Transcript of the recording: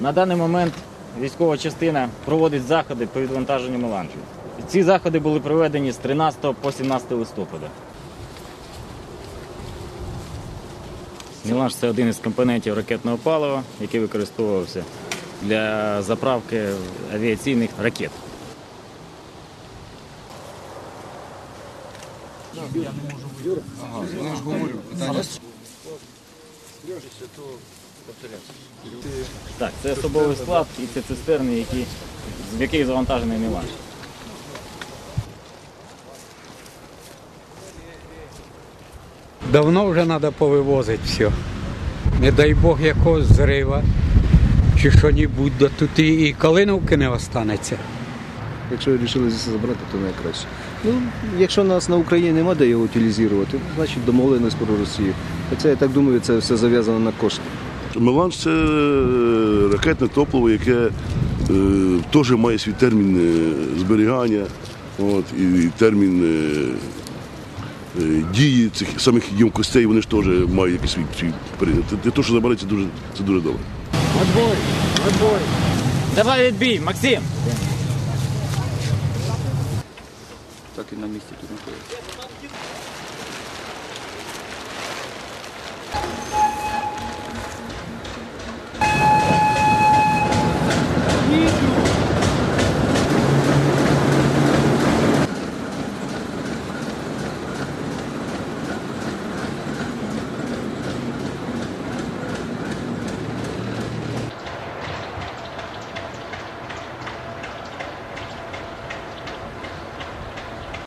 На даний момент військова частина проводить заходи по відвантаженню меланжів. Ці заходи були проведені з 13 по 17 листопада. Міланж це один із компонентів ракетного палива, який використовувався для заправки авіаційних ракет. Я не можу вийти. Ага, я ж говорю. Так, це особовий склад і це цистерни, які, в яких завантажений меланж. Давно вже треба повивозити все. Не дай Бог якогось зрива чи що-небудь, да тут і калиновки не останеться. Якщо вирішили забрати, то найкраще. Ну, якщо нас на Україні немає де його утилізувати, значить домовленість про Росію. Хоча я так думаю, це все зав'язано на кошти. Меланж це е, ракетне топливо, яке е, теж має свій термін е, зберігання от, і, і термін е, е, дії цих самих ємкостей, вони ж теж мають якийсь свій, свій період. Для того, що забереться, дуже, це дуже добре. Отбой! Отбой! Давай відбій, Максим! Так і на місці тут знаходиться.